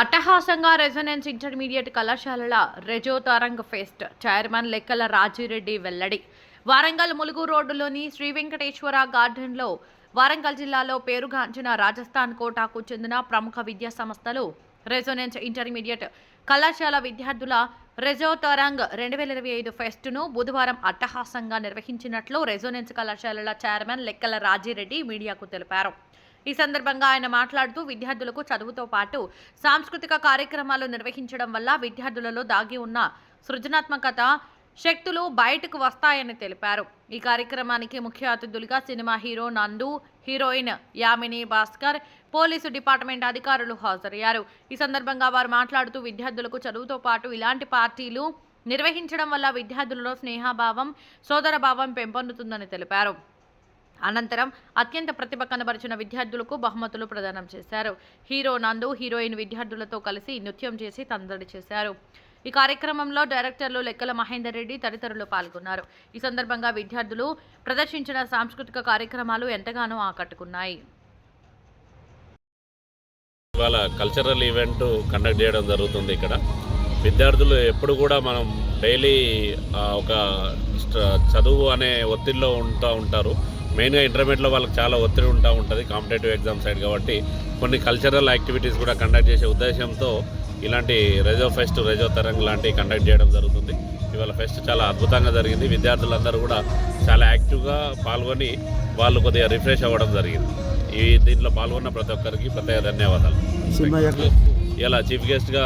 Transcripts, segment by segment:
అట్టహాసంగా resonance intermediate కళాశాలల రెజోతరంగ్ pest. Chairman లెక్కల రాజిరెడ్డి వెల్లడి. వారంగల్ ములుగు రోడ్డులోని శ్రీ వెంకటేశ్వర గార్డెన్లో వారంగల్ జిల్లాలో పేరుగాంచిన రాజస్థాన్ కోటాకు చెందిన ప్రముఖ విద్యా సంస్థలు రెజొనెన్స్ ఇంటర్మీడియట్ కళాశాల విద్యార్థుల రెజోతరంగ్ రెండు వేల ఇరవై ఐదు ఫెస్టును బుధవారం అట్టహాసంగా నిర్వహించినట్లు రెజోనెన్స్ కళాశాలల చైర్మన్ లెక్కల రాజిరెడ్డి మీడియాకు తెలిపారు. ఈ సందర్భంగా ఆయన మాట్లాడుతూ విద్యార్థులకు చదువుతో పాటు సాంస్కృతిక కార్యక్రమాలు నిర్వహించడం వల్ల విద్యార్థులలో దాగి ఉన్న సృజనాత్మకత శక్తులు బయటకు వస్తాయని తెలిపారు. ఈ కార్యక్రమానికి ముఖ్య అతిథులుగా cinema hero Nandu heroine Yamini Bhaskar police department అధికారులు హాజరయ్యారు. ఈ సందర్భంగా వారు మాట్లాడుతూ విద్యార్థులకు చదువుతో పాటు ఇలాంటి పార్టీలు నిర్వహించడం వల్ల విద్యార్థులలో స్నేహభావం సోదరభావం పెంపొందుతుందని తెలిపారు. అనంతరం అత్యంత ప్రతిభ కనబరిచిన విద్యార్థులకు బహుమతులు ప్రదానం చేశారు. హీరో నందు హీరోయిన్ విద్యార్థులతో కలిసి నృత్యం చేసి సందడి చేశారు. ఈ కార్యక్రమంలో డైరెక్టర్లు లెక్కల మహేందర్ రెడ్డి తదితరులు పాల్గొన్నారు. ఈ సందర్భంగా విద్యార్థులు ప్రదర్శించిన సాంస్కృతిక కార్యక్రమాలు ఎంతగానో ఆకట్టుకున్నాయి. ఇవాళ కల్చరల్ ఈవెంట్ కండక్ట్ చేయడం జరుగుతుంది ఇక్కడ. విద్యార్థులు ఎప్పుడు కూడా మనం డైలీ ఒక చదువు అనే ఒత్తిడిలో ఉంటూ ఉంటారు. మెయిన్గా ఇంటర్మీడియట్లో వాళ్ళకి చాలా ఒత్తిడి ఉంటా ఉంటుంది కాంపిటేటివ్ ఎగ్జామ్ సైడ్ కాబట్టి కొన్ని కల్చరల్ యాక్టివిటీస్ కూడా కండక్ట్ చేసే ఉద్దేశంతో ఇలాంటి రెజో ఫెస్ట్ రెజో తరంగ్ లాంటివి కండక్ట్ చేయడం జరుగుతుంది. ఇవాళ ఫెస్ట్ చాలా అద్భుతంగా జరిగింది. విద్యార్థులందరూ కూడా చాలా యాక్టివ్గా పాల్గొని వాళ్ళు కొద్దిగా రిఫ్రెష్ అవ్వడం జరిగింది. ఈ దీంట్లో పాల్గొన్న ప్రతి ఒక్కరికి ప్రత్యేక ధన్యవాదాలు. ఇలా చీఫ్ గెస్ట్గా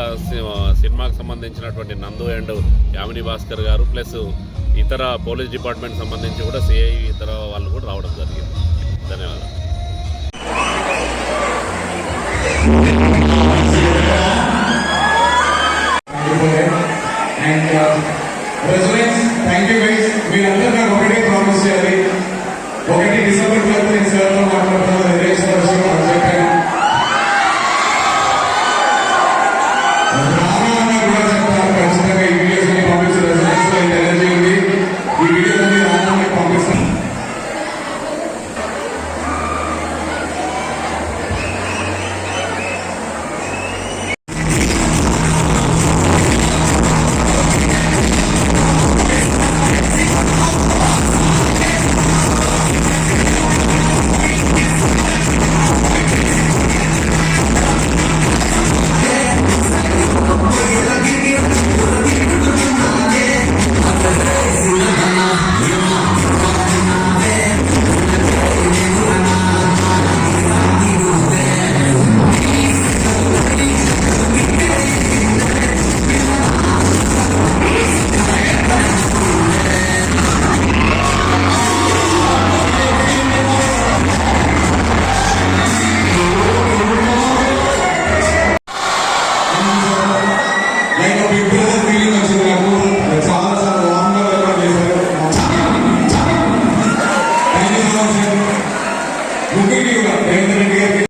సినిమాకు సంబంధించినటువంటి నందు అండ్ యామిని భాస్కర్ గారు ప్లస్ ఇతర పోలీస్ డిపార్ట్మెంట్ సంబంధించి కూడా సిఐ ఇతర వాళ్ళు కూడా రావడం జరిగింది. ధన్యవాదాలు.